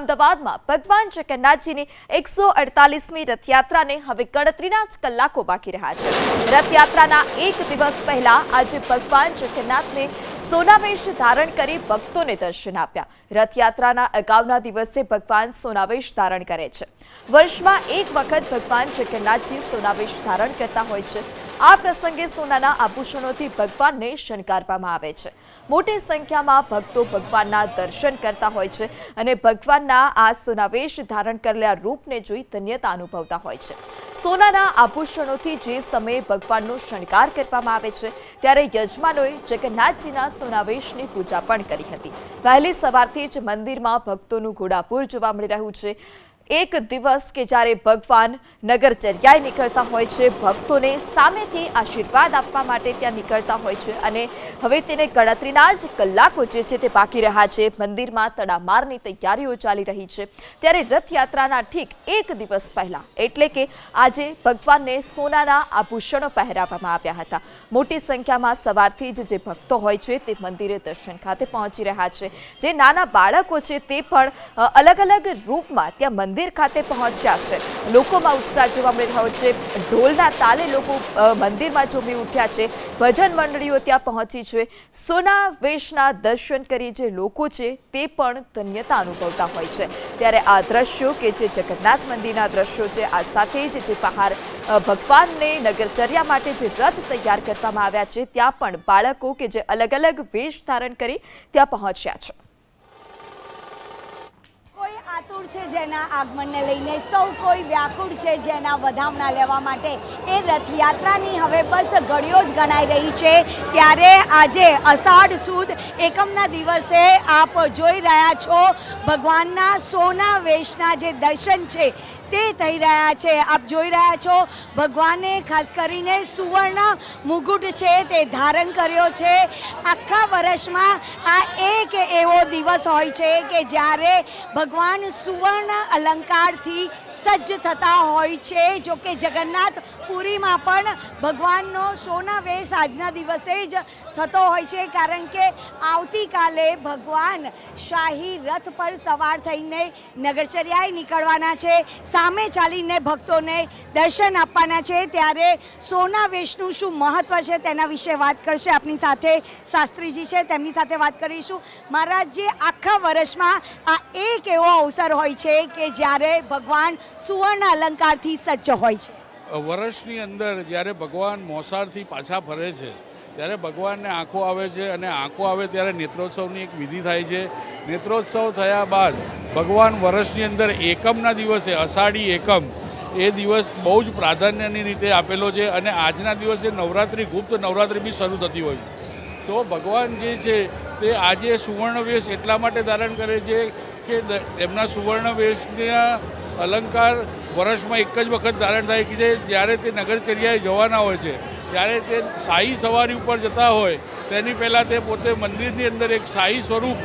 અમદાવાદમાં ભગવાન જગન્નાથજીની એકસો અડતાલીસમી રથયાત્રાને હવે ગણતરીના જ કલાકો બાકી રહ્યા છે. રથયાત્રાના એક દિવસ પહેલા આજે ભગવાન જગન્નાથને સોનાવેશ ધારણ કરી ભક્તોને દર્શન આપ્યા. રથયાત્રાના અગાઉના દિવસે ભગવાન સોનાવેશ ધારણ કરે છે. વર્ષમાં એક વખત ભગવાન જગન્નાથજી સોનાવેશ ધારણ કરતા હોય છે. આ પ્રસંગે સોનાના આભૂષણોથી ભગવાનને શણગારવામાં આવે છે. મોટી સંખ્યામાં ભક્તો ભગવાનના દર્શન કરતા હોય છે અને ભગવાનના આ સોનાવેશ ધારણ કરેલા રૂપને જોઈ ધન્યતા અનુભવતા હોય છે. સોનાના આભૂષણોથી જે સમયે ભગવાનનો શણગાર કરવામાં આવે છે, ત્યારે યજમાનોએ જગન્નાથજીના સોનાવેશની પૂજા પણ કરી હતી. વહેલી સવારથી જ મંદિરમાં ભક્તોનું ઘોડાપૂર જોવા મળી રહ્યું છે. એક દિવસ કે જ્યારે ભગવાન નગરચર્યાએ નીકળતા હોય છે, ભક્તોને સામેથી આશીર્વાદ આપવા માટે ત્યાં નીકળતા હોય છે અને હવે તેને ગણતરીના જ કલાકો જે છે, તે બાકી રહ્યા છે. મંદિરમાં તડામારની તૈયારીઓ ચાલી રહી છે. ત્યારે રથયાત્રાના ઠીક એક દિવસ પહેલા, એટલે કે આજે ભગવાનને સોનાના આભૂષણો પહેરાવવામાં આવ્યા હતા. મોટી સંખ્યામાં સવારથી જ જે ભક્તો હોય છે, તે મંદિરે દર્શન ખાતે પહોંચી રહ્યા છે. જે નાના બાળકો છે, તે પણ અલગ અલગ રૂપમાં ત્યાં મંદિર ખાતે પહોંચ્યા છે. લોકોમાં ઉત્સાહ જોવા મળી રહ્યો છે. ઢોલના તાલે લોકો મંદિરમાં ઝૂમી ઉઠ્યા છે. ભજન મંડળીઓ ત્યાં પહોંચી છે. સોના વેશના દર્શન કરી જે લોકો છે તે પણ ધન્યતા અનુભવતા હોય છે. ત્યારે આ દ્રશ્યો કે જે જગન્નાથ મંદિરના દ્રશ્યો છે, આ સાથે જ જે બહાર ભગવાનને નગરચર્યા માટે જે રથ તૈયાર કરવામાં આવ્યા છે, ત્યાં પણ બાળકો કે જે અલગ અલગ વેશ ધારણ કરી ત્યાં પહોંચ્યા છે. આતુર છે જેના આગમનને લઈને સૌ કોઈ વ્યાકુળ છે જેના વધામણા લેવા માટે એ રથયાત્રાની હવે બસ ઘડીઓ જ ગણાઈ રહી છે. ત્યારે આજે અષાઢ સુદ એકમના દિવસે આપ જોઈ રહ્યા છો ભગવાનના સોના વેશના જે દર્શન છે તે થઈ રહ્યા છે. આપ જોઈ રહ્યા છો, ભગવાને ખાસ કરીને સુવર્ણ મુગુટ છે તે ધારણ કર્યો છે. આખા વર્ષમાં આ એક એવો દિવસ હોય છે કે જ્યારે ભગવાન સુવર્ણ અલંકારથી સજ્જ થતા હોય છે. જો કે જગન્નાથ પુરીમાં પણ ભગવાનનો સોના વેશ આજના દિવસે જ થતો હોય છે. કારણ કે આવતીકાલે ભગવાન શાહી રથ પર સવાર થઈને નગરચર્યાએ નીકળવાના છે. સામે ચાલીને ભક્તોને દર્શન આપવાના છે. ત્યારે સોના વેશનું શું મહત્વ છે તેના વિશે વાત કરશે આપણી સાથે શાસ્ત્રીજી છે. તેમની સાથે વાત કરીશું. મહારાજ, જે આખા વર્ષમાં આ એક એવો અવસર હોય છે કે જ્યારે ભગવાન સુવર્ણ અલંકારથી સજ્જ હોય છે. વર્ષની અંદર જ્યારે ભગવાન મોસાળથી પાછા ફરે છે, ત્યારે ભગવાનને આંખો આવે છે અને આંખો આવે ત્યારે નેત્રોત્સવની એક વિધિ થાય છે. નેત્રોત્સવ થયા બાદ ભગવાન વર્ષની અંદર એકમના દિવસે, અષાઢી એકમ, એ દિવસ બહુ જ પ્રાધાન્યની રીતે આપેલો છે અને આજના દિવસે નવરાત્રિ, ગુપ્ત નવરાત્રિ બી શરૂ થતી હોય તો ભગવાન જે છે તે આજે સુવર્ણ વેશ એટલા માટે ધારણ કરે છે કે એમના સુવર્ણ વેશના અલંકાર વર્ષમાં એક જ વખત ધારણ થાય કે જ્યારે તે નગરચર્યાએ જવાના હોય છે, ત્યારે તે શાહી સવારી ઉપર જતા હોય, તેની પહેલાં તે પોતે મંદિરની અંદર એક શાહી સ્વરૂપ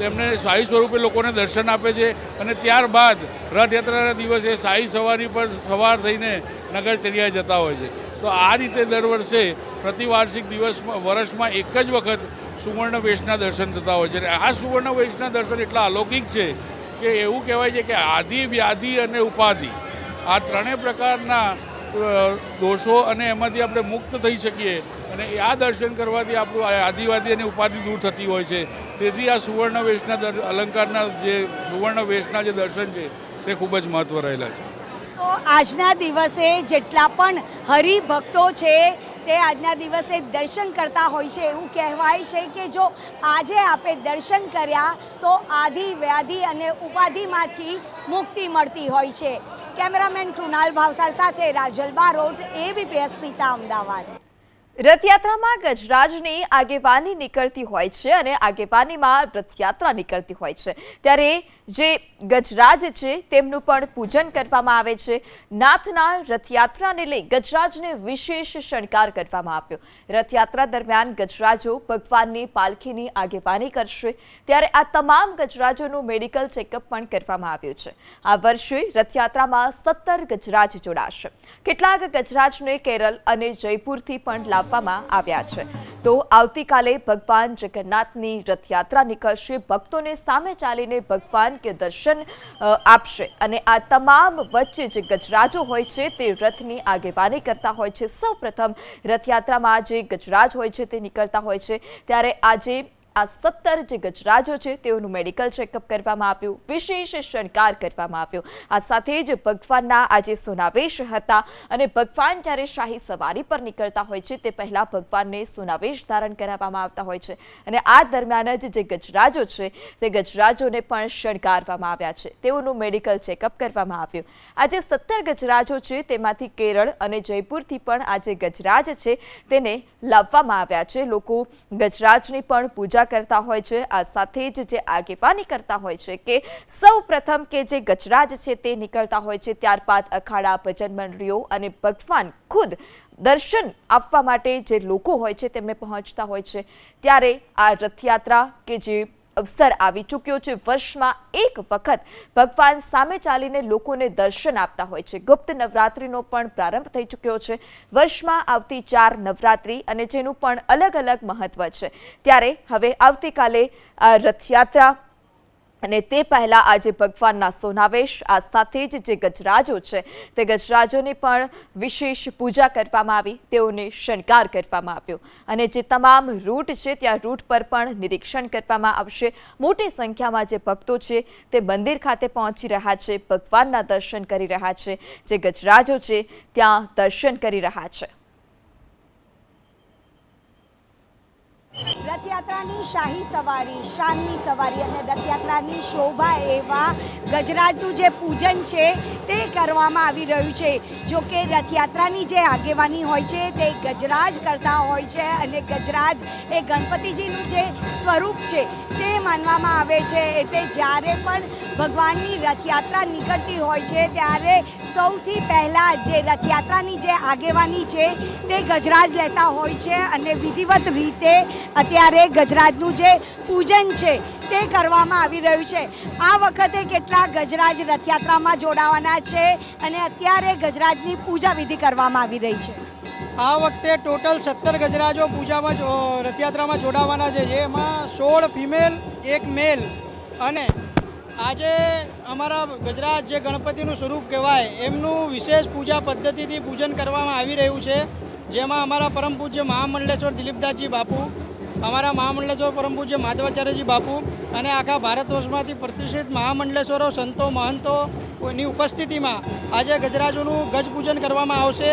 તેમને શાહી સ્વરૂપે લોકોને દર્શન આપે છે અને ત્યારબાદ રથયાત્રાના દિવસે શાહી સવારી પર સવાર થઈને નગરચર્યાએ જતા હોય છે. તો આ રીતે દર વર્ષે પ્રતિવાર્ષિક દિવસમાં, વર્ષમાં એક જ વખત સુવર્ણ વેશના દર્શન થતા હોય છે. અને આ સુવર્ણ વેશના દર્શન એટલા અલૌકિક છે કે એવું કહેવાય છે કે આદિ વ્યાધિ અને ઉપાધિ. આ ત્રણેય પ્રકારના દોષો અને એમાંથી આપણે મુક્ત થઈ શકીએ. અને આ દર્શન કરવાથી આપણું આદિવાદી અને ઉપાધિ દૂર થતી હોય છે. તેથી આ સુવર્ણ વેશના અલંકારના જે સુવર્ણ વેશના જે દર્શન છે, તે ખૂબ જ મહત્વ રહેલા છે. તો આજના દિવસે જેટલા પણ હરિભક્તો છે તે આજના દિવસે દર્શન કરતા હોય છે એવું કહેવાય છે કે જો આજે આપે દર્શન કર્યા તો આધિ વ્યાધિ અને ઉપાધિમાંથી મુક્તિ મળતી હોય છે. કેમેરામેન કૃણાલ ભાવસાર સાથે રાજલ બારોટ એબીપી અસ્મિતા અમદાવાદ. રથયાત્રામાં ગજરાજની આગેવાની નીકળતી હોય છે અને આગેવાનીમાં રથયાત્રા નીકળતી હોય છે. ત્યારે જે ગજરાજ છે, તેમનું પણ પૂજન કરવામાં આવે છે. નાથના રથયાત્રાને લઈ ગજરાજને વિશેષ શણગાર કરવામાં આવ્યો. રથયાત્રા દરમિયાન ગજરાજો ભગવાનની પાલખીની આગેવાની કરશે. ત્યારે આ તમામ ગજરાજોનું મેડિકલ ચેકઅપ પણ કરવામાં આવ્યું છે. આ વર્ષે રથયાત્રામાં સત્તર ગજરાજ જોડાશે. કેટલાક ગજરાજને કેરળ અને જયપુરથી પણ લાવવામાં આપવામાં આવ્યા છે. તો આવતીકાલે ભગવાન જગન્નાથની રથયાત્રા નીકળશે. ભક્તોને સામે ચાલીને ભગવાન કે દર્શન આપશે. અને આ તમામ વચ્ચે જે ગજરાજો હોય છે તે રથની આગેવાની કરતા હોય છે. સૌપ્રથમ રથયાત્રામાં જે ગજરાજ હોય છે તે નીકળતા હોય છે. ત્યારે આજે આ સત્તર જે ગજરાજો છે તેઓનું મેડિકલ ચેકઅપ કરવામાં આવ્યું, વિશેષ શણગાર કરવામાં આવ્યો. આ સાથે જ ભગવાનના આજે સુનાવેશ હતા અને ભગવાન જ્યારે શાહી સવારી પર નીકળતા હોય છે તે પહેલાં ભગવાનને સુનાવેશ ધારણ કરાવવામાં આવતા હોય છે અને આ દરમિયાન જ જે ગજરાજો છે તે ગજરાજોને પણ શણગારવામાં આવ્યા છે. તેઓનું મેડિકલ ચેકઅપ કરવામાં આવ્યું. આજે સત્તર ગજરાજો છે તેમાંથી કેરળ અને જયપુરથી પણ આજે ગજરાજ છે તેને લાવવામાં આવ્યા છે. લોકો ગજરાજની પણ પૂજા કરતા હોય છે. આ સાથે જ જે આગેવાની કરતા હોય છે કે સૌ પ્રથમ કે જે ગજરાજ છે તે નીકળતા હોય છે. ત્યારબાદ અખાડા ભજન મંડળીઓ અને ભગવાન ખુદ દર્શન આપવા માટે જે લોકો હોય છે તેમને પહોંચતા હોય છે. ત્યારે આ રથયાત્રા કે જે અવસર આવી ચૂક્યો છે. વર્ષમાં એક વખત ભગવાન સામે ચાલીને લોકોને દર્શન આપતા હોય છે. ગુપ્ત નવરાત્રિનો પણ પ્રારંભ થઈ ચૂક્યો છે. વર્ષમાં આવતી ચાર નવરાત્રિ અને જેનું પણ અલગ અલગ મહત્વ છે. ત્યારે હવે આવતીકાલે રથયાત્રા અને તે પહેલા આજે ભગવાનના સોનાવેશ, આ સાથે જ જે ગજરાજો છે, તે ગજરાજોની પણ વિશેષ પૂજા કરવામાં આવી, તેઓને શણગાર કરવામાં આવ્યો. અને જે તમામ રૂટ છે, ત્યાં રૂટ પર પણ નિરીક્ષણ કરવામાં આવશે. મોટી સંખ્યામાં જે ભક્તો છે, તે મંદિર ખાતે પહોંચી રહ્યા છે, ભગવાનના દર્શન કરી રહ્યા છે. જે ગજરાજો છે, ત્યાં દર્શન કરી રહ્યા છે. રથયાત્રાની શાહી સવારી, શાનની સવારી અને રથયાત્રાની શોભા એવા ગજરાજનું જે પૂજન છે તે કરવામાં આવી રહ્યું છે. જો કે રથયાત્રાની જે આગેવાની હોય છે તે ગજરાજ કરતા હોય છે અને ગજરાજ એ ગણપતિજીનું જે સ્વરૂપ છે તે માનવામાં આવે છે. એટલે જ્યારે પણ ભગવાનની રથયાત્રા નીકળતી હોય છે ત્યારે સૌથી પહેલાં જે રથયાત્રાની જે આગેવાની છે તે ગજરાજ લેતા હોય છે અને વિધિવત રીતે અત્યારે ગજરાજનું જે પૂજન છે તે કરવામાં આવી રહ્યું છે. આ વખતે કેટલા ગજરાજ રથયાત્રામાં જોડાવાના છે અને અત્યારે ગજરાજની પૂજા વિધિ કરવામાં આવી રહી છે. આ વખતે ટોટલ સત્તર ગજરાજો પૂજામાં રથયાત્રામાં જોડાવાના છે. જેમાં સોળ ફિમેલ, એક મેલ અને આજે અમારા ગજરાજ જે ગણપતિનું સ્વરૂપ કહેવાય, એમનું વિશેષ પૂજા પદ્ધતિથી પૂજન કરવામાં આવી રહ્યું છે. જેમાં અમારા પરમ પૂજ્ય મહામંડલેશ્વર દિલીપદાસજી બાપુ અમારા મહામંડલેશ્વર પરમ પૂજ્ય માધવાચાર્યજી બાપુ અને આખા ભારત વર્ષમાંથી પ્રતિષ્ઠિત મહામંડલેશ્વરો, સંતો મહંતોની ઉપસ્થિતિમાં આજે ગજરાજોનું ગજપૂજન કરવામાં આવશે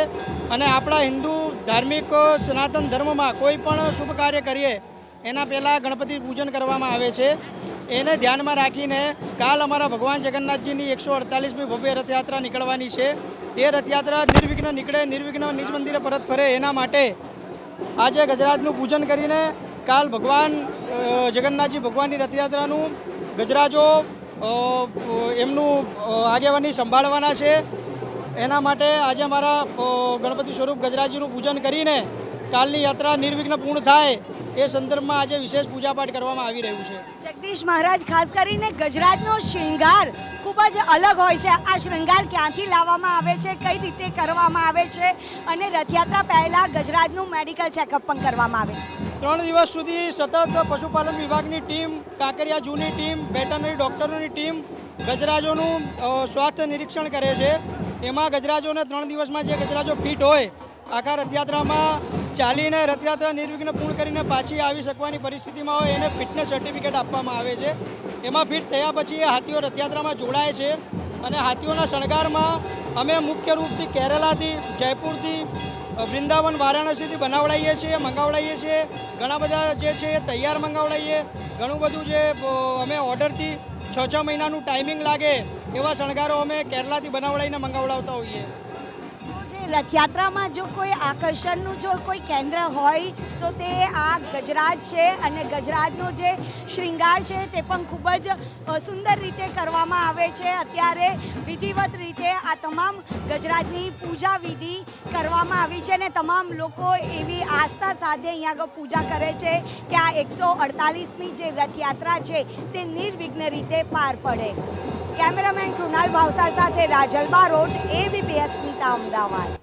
અને આપણા હિન્દુ ધાર્મિક સનાતન ધર્મમાં કોઈ પણ શુભ કાર્ય કરીએ, એના પહેલાં ગણપતિ પૂજન કરવામાં આવે છે. એને ધ્યાનમાં રાખીને કાલ અમારા ભગવાન જગન્નાથજીની એકસો અડતાલીસમી ભવ્ય રથયાત્રા નીકળવાની છે. એ રથયાત્રા નિર્વિઘ્ન નીકળે, નિર્વિઘ્ન નિજ મંદિરે પરત ફરે એના માટે આજે ગજરાજનું પૂજન કરીને કાલ ભગવાન જગન્નાથજી ભગવાનની રથયાત્રાનું ગજરાજો એમનું આગેવાની સંભાળવાના છે. એના માટે આજે અમારા ગણપતિ સ્વરૂપ ગજરાજીનું પૂજન કરીને કાલની યાત્રા નિર્વિઘ્ન પૂર્ણ થાય. એ સંદર્ભમાં આજે વિશેષ પૂજાપાઠ કરવામાં આવી રહ્યું છે. જગદીશ મહારાજ ખાસ કરીને ગજરાજનો શૃંગાર ખૂબ જ અલગ હોય છે. આ શૃંગાર ક્યાંથી લાવવામાં આવે છે કઈ રીતે કરવામાં આવે છે અને રથયાત્રા પહેલાં ગજરાજનું મેડિકલ ચેકઅપ પણ કરવામાં આવે છે. ત્રણ દિવસ સુધી સતત પશુપાલન વિભાગની ટીમ કાંકરિયા જૂની ટીમ વેટરનરી ડૉક્ટરોની ટીમ ગજરાજોનું સ્વાસ્થ્ય નિરીક્ષણ કરે છે. એમાં ગજરાજોને ત્રણ દિવસમાં જે ગજરાજો ફિટ હોય આખા રથયાત્રામાં ચાલીને રથયાત્રા નિર્વિઘ્ન પૂર્ણ કરીને પાછી આવી શકવાની પરિસ્થિતિમાં હોય એને ફિટનેસ સર્ટિફિકેટ આપવામાં આવે છે. એમાં ફિટ થયા પછી એ હાથીઓ રથયાત્રામાં જોડાય છે અને હાથીઓના શણગારમાં અમે મુખ્ય રૂપથી કેરલાથી, જયપુરથી વૃંદાવન, વારાણસીથી બનાવડાવીએ છીએ મંગાવડાવીએ છીએ. ઘણા બધા જે છે એ તૈયાર મંગાવડાવીએ ઘણું બધું જે અમે ઓર્ડરથી છ છ મહિનાનું ટાઈમિંગ લાગે એવા શણગારો અમે કેરલાથી બનાવડાવીને મંગાવડાવતા હોઈએ. રથયાત્રામાં જો કોઈ આકર્ષણનું જો કોઈ કેન્દ્ર હોય, તો તે આ ગજરાજ છે અને ગજરાજનો જે શૃંગાર છે તે પણ ખૂબ જ સુંદર રીતે કરવામાં આવે છે. અત્યારે વિધિવત રીતે આ તમામ ગજરાજની પૂજા વિધિ કરવામાં આવી છે અને તમામ લોકો એવી આસ્થા સાથે અહીંયા આગળ પૂજા કરે છે કે આ એકસો અડતાલીસમી જે રથયાત્રા છે તે નિર્વિઘ્ન રીતે પાર પડે. કેમેરામેન કૃણાલ ભાવસાર સાથે રાજલ બારોટ એબીપીએસ અસ્મિતા અમદાવાદ.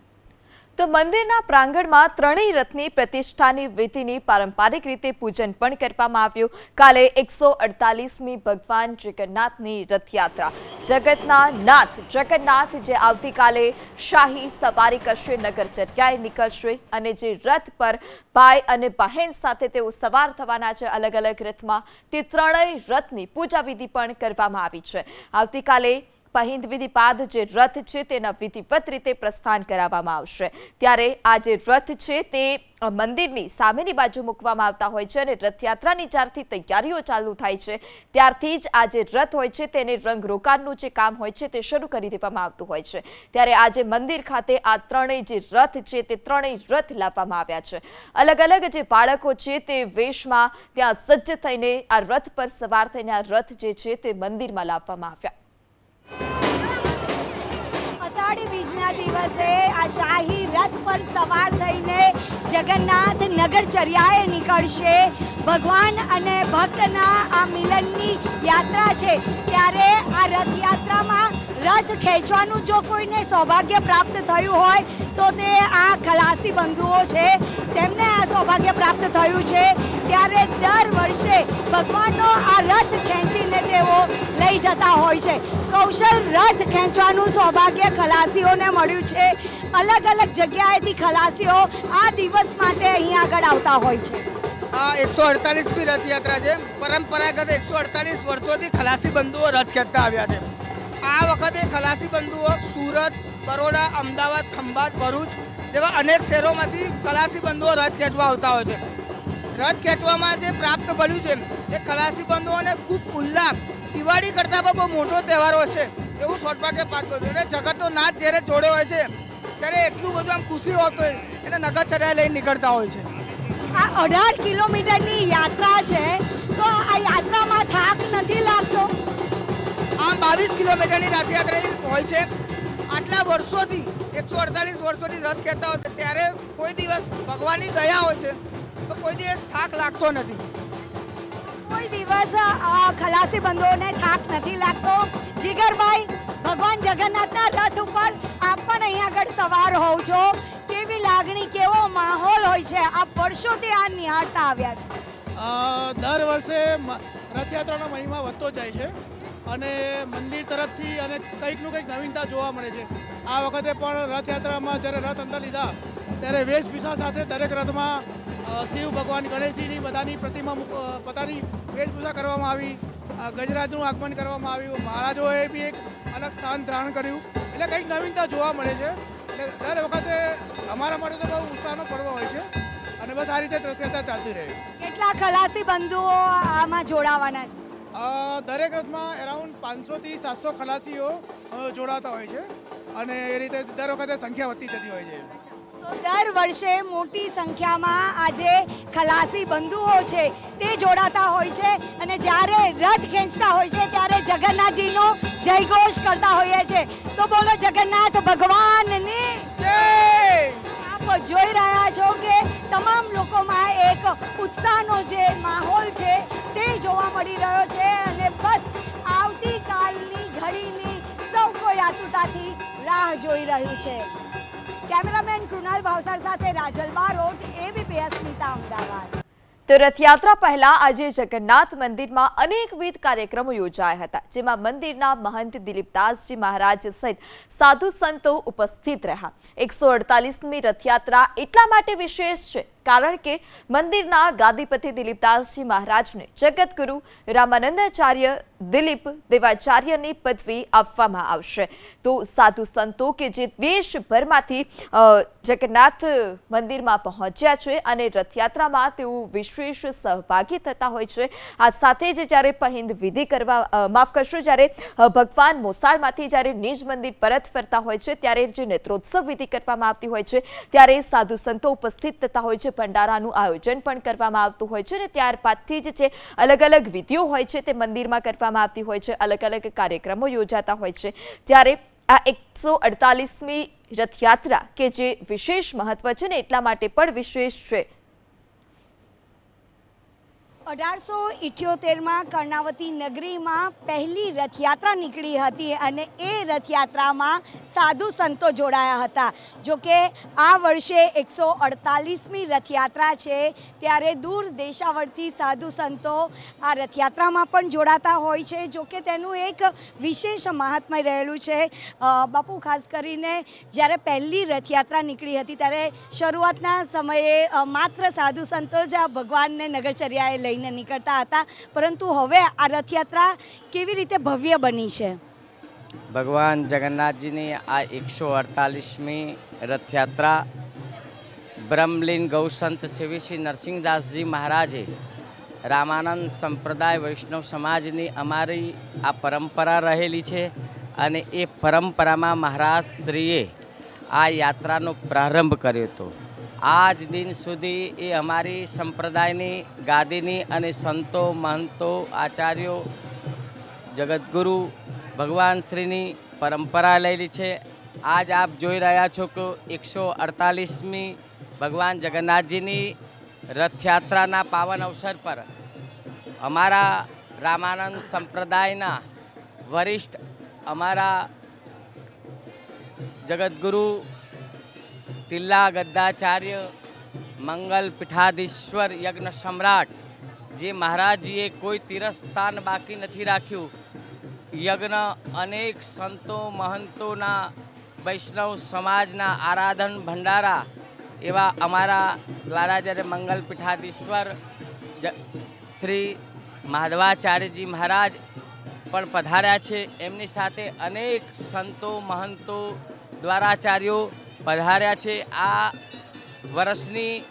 તો મંદિરના પ્રાંગણમાં ત્રણેય રથની પ્રતિષ્ઠાની વિધિની પારંપરિક રીતે પૂજન પણ કરવામાં આવ્યું. કાલે એકસો અડતાલીસમી ભગવાન જગન્નાથની રથયાત્રા. જગતના નાથ જગન્નાથ જે આવતીકાલે શાહી સવારી કરશે, નગરચર્યાએ નીકળશે અને જે રથ પર ભાઈ અને બહેન સાથે તેઓ સવાર થવાના છે અલગ અલગ રથમાં તે ત્રણેય રથની પૂજા વિધિ પણ કરવામાં આવી છે. આવતીકાલે પહિંદ વિધિ બાદ જે રથ છે તેના વિધિવત રીતે પ્રસ્થાન કરાવવામાં આવશે. ત્યારે આ જે રથ છે તે મંદિરની સામેની બાજુ મૂકવામાં આવતા હોય છે અને રથયાત્રાની જ્યારથી તૈયારીઓ ચાલુ થાય છે, ત્યારથી જ આ જે રથ હોય છે તેને રંગરોગાનનું જે કામ હોય છે તે શરૂ કરી દેવામાં આવતું હોય છે. ત્યારે આજે મંદિર ખાતે આ ત્રણેય જે રથ છે તે ત્રણેય રથ લાવવામાં આવ્યા છે. અલગ અલગ જે બાળકો છે તે વેશમાં ત્યાં સજ્જ થઈને આ રથ પર સવાર થઈને આ રથ જે છે તે મંદિરમાં લાવવામાં આવ્યા. અષાઢી બીજના દિવસે આ શાહી રથ પર સવાર થઈને જગન્નાથ નગરચર્યાએ નીકળશે. ભગવાન અને ભક્તના આ મિલનની યાત્રા છે. ત્યારે આ રથયાત્રામાં રથ ખેંચવાનું જો કોઈને સૌભાગ્ય પ્રાપ્ત થયું હોય તો તે આ ખલાસી બંધુઓ છે. તેમને આ સૌભાગ્ય પ્રાપ્ત થયું છે. ત્યારે દર વર્ષે ભગવાનનો આ રથ ખેંચીને તેઓ લઈ જતા હોય છે. કૌશલ રથ ખેંચવાનું સૌભાગ્ય ખલાસીઓને મળ્યું છે. અલગ અલગ જગ્યાએથી ખલાસીઓ આ દિવસ માટે અહીં આગળ આવતા હોય છે. આ એકસો અડતાલીસમી રથયાત્રા છે. પરંપરાગત એકસો અડતાલીસ વર્ષોથી ખલાસી બંધુઓ રથ ખેંચતા આવ્યા છે. આ વખતે ખલાસી બંધુઓ સુરત બરોડા અમદાવાદ ખંભાત ભરૂચ જેવા અનેક શહેરોમાંથી ખલાસી બંધુઓ રથ ખેંચવા આવતા હોય છે. રથ ખેંચવામાં જે પ્રાપ્ત બન્યું છે એ ખલાસી બંધુઓને ખૂબ ઉલ્લાસ. દિવાળી કરતાં પણ બહુ મોટો તહેવાર હોય છે એવું સૌભાગ્ય પાઠ કર્યું એટલે જગતનો નાચ જ્યારે જોડે હોય છે ત્યારે એટલું બધું આમ ખુશી હોતો હોય એને નગરચર્યા લઈને નીકળતા હોય છે. આ અઢાર કિલોમીટરની યાત્રા છે તો આ યાત્રામાં થાક નથી લાગતો? આમ બાવીસ કિલોમીટરની રથયાત્રા હોય છે આટલા વર્ષોથી એકસો અડતાલીસ વર્ષોથી રથ કહેતા હોય ત્યારે કોઈ દિવસ ભગવાનની દયા હોય છે? તો કોઈ દિવસ થાક લાગતો નથી. કોઈ દિવસ આ ખલાસી બંધુઓને થાક નથી લાગતો? જીગરભાઈ ભગવાન જગન્નાથના રથ ઉપર આપ પણ અહીં આગળ સવાર હોવ છો. કેવી લાગણી કેવો માહોલ હોય છે? આપ વર્ષોથી આ નિહાળતા આવ્યા છો. દર વર્ષે રથયાત્રાનો મહિમા વધતો જાય છે. અને મંદિર તરફથી અને કંઈકનું કંઈક નવીનતા જોવા મળે છે. આ વખતે પણ રથયાત્રામાં જ્યારે રથ અંદર લીધા, ત્યારે વેશભૂષા સાથે દરેક રથમાં શિવ ભગવાન ગણેશજીની બધાની પ્રતિમા પોતાની વેશભૂષા કરવામાં આવી. ગજરાજનું આગમન કરવામાં આવ્યું. મહારાજોએ બી એક અલગ સ્થાન ધારણ કર્યું. એટલે કંઈક નવીનતા જોવા મળે છે. એટલે દર વખતે અમારા માટે તો બહુ ઉત્સાહનો પર્વ હોય છે. અને બસ આ રીતે રથયાત્રા ચાલતી રહે. કેટલા ખલાસી બંધુઓ આમાં જોડાવાના છે. દરેક રથમાં એરાઉન્ડ પાંચસોથી સાતસો ખલાસીઓ જોડાતા હોય છે અને એ રીતે દર વખતે સંખ્યા વધતી જતી હોય છે. તો દર વર્ષે મોટી સંખ્યામાં આજે ખલાસી બંધુઓ છે તે જોડાતા હોય છે અને જ્યારે રથ ખેંચતા હોય છે ત્યારે જગન્નાથજીનો જયઘોષ કરતા હોઈએ છે. તો બોલો જગન્નાથ ભગવાનની. આપ જોઈ રહ્યા છો કે તમામ લોકોમાં એક ઉત્સાહનો જે માહોલ છે તે જોવા મળી રહ્યો છે અને બસ આવતીકાલની ઘડીની સૌ કોઈ આતુરતાથી રાહ જોઈ રહ્યું છે. કેમેરામેન કૃણાલ ભાવસાર સાથે રાજલ બારોટ એબીપીએસ નીતા અમદાવાદ. તો રથયાત્રા પહેલા આજે જગન્નાથ મંદિરમાં અનેકવિધ કાર્યક્રમો યોજાયા હતા, જેમાં મંદિરના મહંત દિલીપદાસજી મહારાજ સહિત સાધુ સંતો ઉપસ્થિત રહ્યા. એકસો અડતાલીસમી રથયાત્રા એટલા માટે વિશેષ છે કારણ કે મંદિરના ગાદીપતિ દિલીપદાસજી મહારાજને જગતગુરુ રામાનંદાચાર્ય દિલીપ દેવાચાર્યની પદવી આપવામાં આવશે. તો સાધુ સંતો કે જે દેશભરમાંથી જગન્નાથ મંદિરમાં પહોંચ્યા છે અને રથયાત્રામાં તેઓ વિશેષ સહભાગી થતા હોય છે. આ સાથે જ જ્યારે પહિંદ વિધિ કરવા માફ કરશો, જ્યારે ભગવાન મોસાળમાંથી જ્યારે નિજ મંદિર પરત ફરતા હોય છે, ત્યારે જે નેત્રોત્સવ વિધિ કરવામાં આવતી હોય છે, ત્યારે સાધુ સંતો ઉપસ્થિત થતા હોય છે. ભંડારાનું આયોજન પણ કરવામાં આવતું હોય છે અને ત્યારબાદથી જ જે અલગ અલગ વિધિઓ હોય છે તે મંદિરમાં કરવામાં આવતી હોય છે. અલગ અલગ કાર્યક્રમો યોજાતા હોય છે. ત્યારે આ એકસો અડતાલીસમી રથયાત્રા કે જે વિશેષ મહત્વ છે ને એટલા માટે પણ વિશેષ છે. અઢારસો ઇઠ્યોતેરમાં કર્ણાવતી નગરીમાં પહેલી રથયાત્રા નીકળી હતી અને એ રથયાત્રામાં સાધુ સંતો જોડાયા હતા. જો કે આ વર્ષે એકસો અડતાલીસમી રથયાત્રા છે, ત્યારે દૂર દેશાવરથી સાધુ સંતો આ રથયાત્રામાં પણ જોડાતા હોય છે. જો કે તેનું એક વિશેષ મહાત્મય રહેલું છે. બાપુ, ખાસ કરીને જ્યારે પહેલી રથયાત્રા નીકળી હતી, ત્યારે શરૂઆતના સમયે માત્ર સાધુ સંતો જ આ ભગવાનને નગરચર્યાએ લઈને નીકળતા હતા. પરંતુ હવે આ રથયાત્રા કેવી રીતે ભવ્ય બની છે? ભગવાન જગન્નાથજીની આ એકસો અડતાલીસમી રથયાત્રા બ્રહ્મલીન ગૌસંત સેવી શ્રી નરસિંહદાસજી મહારાજે રામાનંદ સંપ્રદાય વૈષ્ણવ સમાજની અમારી આ પરંપરા રહેલી છે અને એ પરંપરામાં મહારાજ શ્રીએ આ યાત્રાનો પ્રારંભ કર્યો હતો. આજ દિન સુધી એ અમારી સંપ્રદાયની, ગાદીની અને સંતો, મહંતો, આચાર્યો જગતગુરુ ભગવાન શ્રીની પરંપરા લેલી છે. આજ આપ જોઈ રહ્યા છો કે એકસો અડતાલીસમી ભગવાન જગન્નાથજીની રથયાત્રાના પાવન અવસર પર અમારા રામાનંદ સંપ્રદાયના વરિષ્ઠ અમારા જગતગુરુ તિલ્લા ગદ્દાચાર્ય મંગલ પીઠાધીશ્વર યજ્ઞ સમ્રાટ જે મહારાજજીએ કોઈ તીરસ્થાન બાકી નથી રાખ્યું યજ્ઞ અનેક સંતો મહંતોના વૈષ્ણવ સમાજના આરાધન ભંડારા એવા અમારા દ્વારા જ્યારે મંગલ પીઠાધીશ્વર શ્રી માધવાચાર્યજી મહારાજ પણ પધાર્યા છે એમની સાથે અનેક સંતો મહંતો દ્વારાચાર્યો પધાર્યા છે આ વર્ષની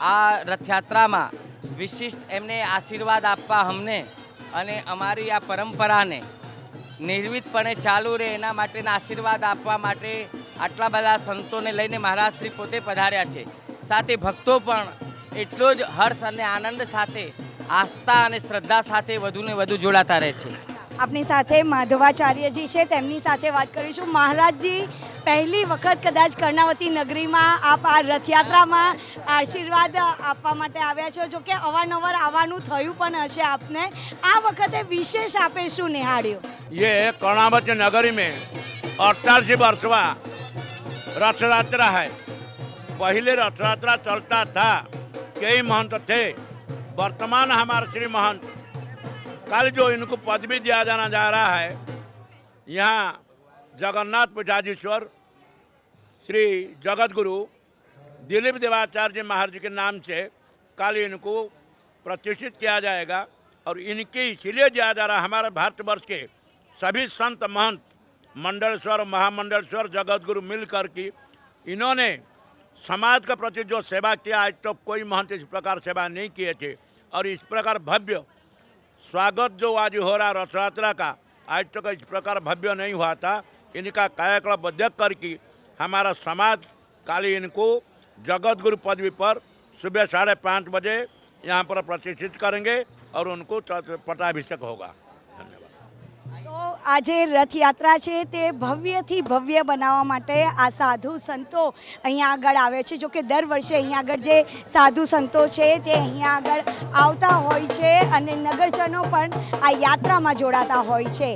આ રથયાત્રામાં. વિશિષ્ટ એમને આશીર્વાદ આપવા અમને અને અમારી આ પરંપરાને નિર્વિતપણે ચાલુ રહે એના માટેના આશીર્વાદ આપવા માટે આટલા બધા સંતોને લઈને મહારાજ શ્રી પોતે પધાર્યા છે. સાથે ભક્તો પણ એટલો જ હર્ષ અને આનંદ સાથે, આસ્થા અને શ્રદ્ધા સાથે વધુને વધુ જોડાતા રહે છે. આપણી સાથે માધવાચાર્યજી છે, તેમની સાથે વાત કરીશું. મહારાજજી પહેલી વખત કદાચ કર્ણાવતી નગરીમાં આપ આ રથયાત્રામાં આશીર્વાદ આપવા માટે આવ્યા છો જો કે અવારનવાર આવવાનું થયું પણ હશે આપને આ વખતે વિશેષ આપે શું નિહાળ્યું ये कर्णावती नगरी में अड़तालीस वर्षवा रथ यात्रा है पहले रथ यात्रा चलता था कई महंत थे वर्तमान हमारे श्री महंत कल जो इनको पदवी दिया जाना जा रहा है यहाँ जगन्नाथ पीठाधीश्वर श्री जगत गुरु दिलीप देवाचार्य महाराज के नाम से कल इनको प्रतिष्ठित किया जाएगा और इनके इसीलिए दिया जा रहा हमारे भारतवर्ष के सभी संत महंत, मंडलेश्वर, महामंडलेश्वर जगत गुरु मिल कर के इन्होंने समाज के प्रति जो सेवा किया, आज तक तो कोई महंत इस प्रकार सेवा नहीं किए थे और इस प्रकार भव्य स्वागत जो आज हो रहा रथ यात्रा का, आज तक तो इस प्रकार भव्य नहीं हुआ था। इनका कायाकल्प देख करके हमारा समाज काली इनको जगत गुरु पदवी पर सुबह साढ़े पाँच बजे यहाँ पर प्रतिष्ठित करेंगे और उनको पटाभिषेक होगा। આ જે રથયાત્રા છે તે ભવ્યથી ભવ્ય બનાવવા માટે આ સાધુ સંતો અહીંયા આગળ આવે છે. જો કે દર વર્ષે અહીંયા આગળ જે સાધુ સંતો છે તે અહીંયા આગળ આવતા હોય છે અને નગરજનો પણ આ યાત્રામાં જોડાતા હોય છે.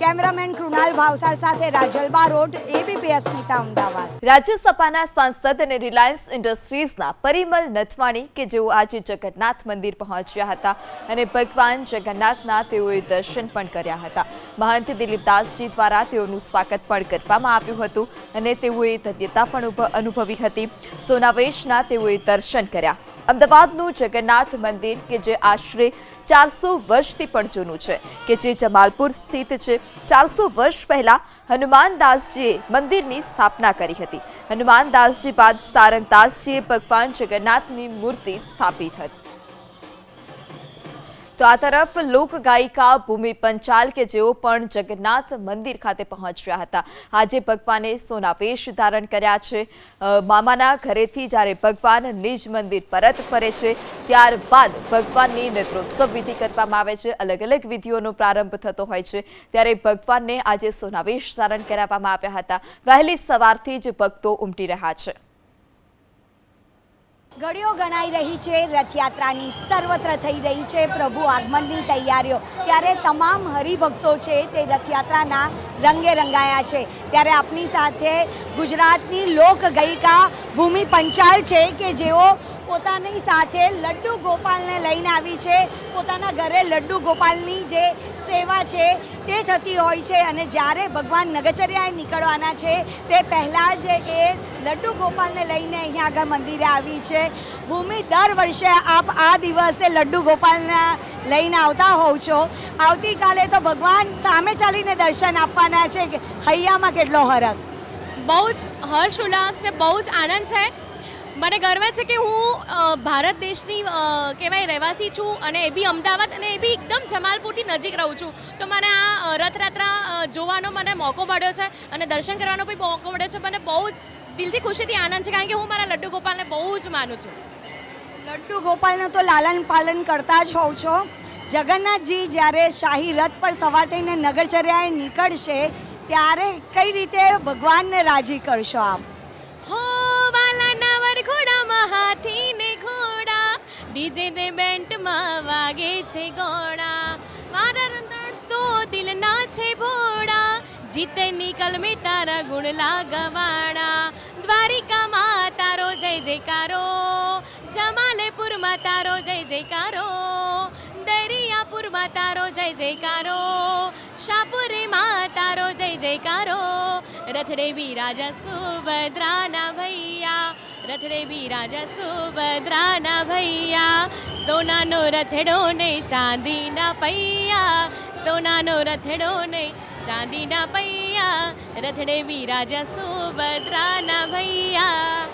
કેમેરામેન કૃણાલ ભાવસાર સાથે રાજલ બારોટ એબીપી અસ્મિતા, અમદાવાદ. રાજ્યસભાના સાંસદ અને રિલાયન્સ ઇન્ડસ્ટ્રીઝના પરિમલ નથવાણી કે જેઓ આજે જગન્નાથ મંદિર પહોંચ્યા હતા અને ભગવાન જગન્નાથના તેઓએ દર્શન પણ કર્યા હતા. મહંત દિલીપદાસજી દ્વારા તેઓનું સ્વાગત પણ કરવામાં આવ્યું હતું અને તેઓએ ધન્યતા પણ અનુભવી હતી. સોનાવેશના તેઓએ દર્શન કર્યા. અમદાવાદનું જગન્નાથ મંદિર કે જે આશરે ચારસો વર્ષથી પણ જૂનું છે, કે જે જમાલપુર સ્થિત છે. ચારસો વર્ષ પહેલાં હનુમાનદાસજીએ મંદિરની સ્થાપના કરી હતી. હનુમાનદાસજી બાદ સારંગદાસજીએ ભગવાન જગન્નાથની મૂર્તિ સ્થાપિત હતી. તો આ તરફ લોકગાયિકા ભૂમિ પંચાલ કે જેઓ પણ જગન્નાથ મંદિર ખાતે પહોંચ્યા હતા. આજે ભગવાને સોનાવેશ ધારણ કર્યા છે. મામાના ઘરેથી જ્યારે ભગવાન નિજ મંદિર પરત ફરે છે, ત્યારબાદ ભગવાનની નેત્રોત્સવ વિધિ કરવામાં આવે છે. અલગ અલગ વિધિઓનો પ્રારંભ થતો હોય છે. ત્યારે ભગવાનને આજે સોનાવેશ ધારણ કરાવવામાં આવ્યા હતા. વહેલી સવારથી જ ભક્તો ઉમટી રહ્યા છે. ઘડીઓ ગણાઈ રહી છે, રથયાત્રાની સર્વત્ર થઈ રહી છે, પ્રભુ આગમનની તૈયારીઓ. ત્યારે તમામ હરિભક્તો છે તે રથયાત્રાના રંગે રંગાયા છે. ત્યારે આપની સાથે ગુજરાતની લોક ગાયિકા ભૂમિ પંચાલ છે કે જેઓ પોતાની સાથે લડ્ડુ ગોપાલને લઈને આવી છે. પોતાના ઘરે લડ્ડુ ગોપાલની જે સેવા છે, તે થતી હોય છે અને જ્યારે ભગવાન નગચર્યાએ નીકળવાના છે, તે પહેલાં જ એ લડ્ડુ ગોપાલને લઈને અહીંયા આગળ મંદિરે આવી છે. ભૂમિ દર વર્ષે આપ આ દિવસે લડ્ડુ ગોપાલને લઈને આવતા હોવ છો. આવતીકાલે તો ભગવાન સામે ચાલીને દર્શન આપવાના છે કે હૈયામાં કેટલો હરખ? બહુ જ હર્ષ ઉલ્લાસ છે, બહુ જ આનંદ છે. મને ગર્વ છે કે હું ભારત દેશની કહેવાય રહેવાસી છું અને એ બી અમદાવાદ અને એ બી એકદમ જમાલપુરથી નજીક રહું છું. તો મને આ રથયાત્રા જોવાનો મને મોકો મળ્યો છે અને દર્શન કરવાનો બી મોકો મળ્યો છે. મને બહુ જ દિલથી ખુશીથી આનંદ છે કારણ કે હું મારા લડ્ડુ ગોપાલને બહુ જ માનું છું. લડ્ડુ ગોપાલનું તો લાલન પાલન કરતા જ હોવ છો. જગન્નાથજી જ્યારે શાહી રથ પર સવાર થઈને નગરચર્યાએ નીકળશે, ત્યારે કઈ રીતે ભગવાનને રાજી કરશો આપ? ડીજે ને બેન્ટમાં વાગે છે ગોળા. મારા રંધણ તો દિલના છે ભોળા. જીતે નિકલ મેં તારા ગુણ લાગવાણા દ્વારિકામાં તારો જય જયકારો. જમાલેપુરમાં તારો જય જયકારો. દરિયાપુરમાં તારો જય જયકારો. શાપુરીમાં તારો જય જયકારો. રથડે બી રાજા સુભદ્રાના ભૈયા. રથડે બી રાજા સુભદ્રાના ભૈયા, સોનાનો રથડો ને ચાંદીના પૈયા, સોનાનો રથડો ને ચાંદીના પૈયા રથડે બી રાજા સુભદ્રાના ભૈયા.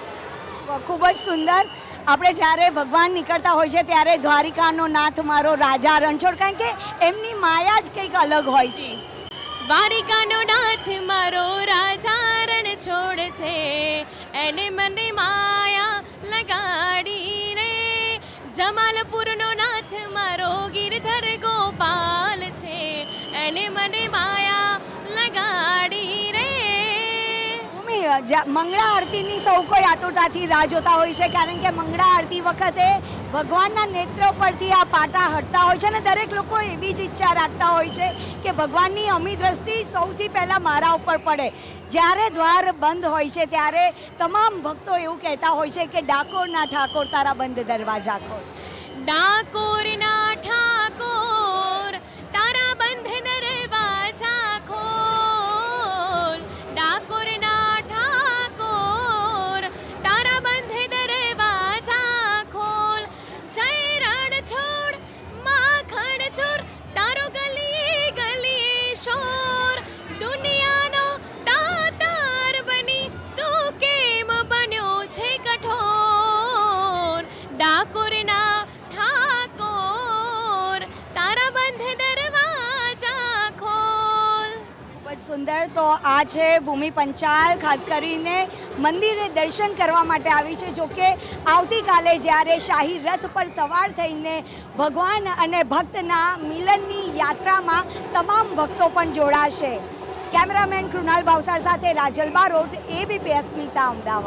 ખૂબ જ સુંદર. આપણે જ્યારે ભગવાન નીકળતા હોય છે ત્યારે દ્વારિકાનો નાથ મારો રાજા રણછોડ, કારણ કે એમની માયા જ કંઈક અલગ હોય છે. વારિકાનો નાથ મારો રાજા રણ છોડ છે. એને મને માયા લગાડી રે જમાલપુરનો નાથ મારો ગિરધર ગોપાલ છે. એને મને માયા લગાડી રે મંગળા આરતીની સૌ કોઈ આતુરતાથી રાહ જોતા હોય છે, કારણ કે મંગળા આરતી વખતે ભગવાનના નેત્ર પરથી આ પાટા હટતા હોય છે અને દરેક લોકો એવી જ ઈચ્છા રાખતા હોય છે કે ભગવાનની અમી દ્રષ્ટિ સૌથી પહેલાં મારા ઉપર પડે. જ્યારે દ્વાર બંધ હોય છે, ત્યારે તમામ ભક્તો એવું કહેતા હોય છે કે ડાકોરના ઠાકોર તારા બંધ દરવાજા ખોલ. ડાકોરના આ છે ભૂમિ પંચાલ, ખાસ કરીને મંદિરે દર્શન કરવા માટે આવી છે. જો કે આવતીકાલે જ્યારે શાહી રથ પર સવાર થઈને ભગવાન અને ભક્તના મિલનની યાત્રામાં તમામ ભક્તો પણ જોડાશે. કેમેરામેન કૃણાલ ભાવસાર સાથે રાજલ બારોટ એબીપી અસ્મિતા અમદાવાદ.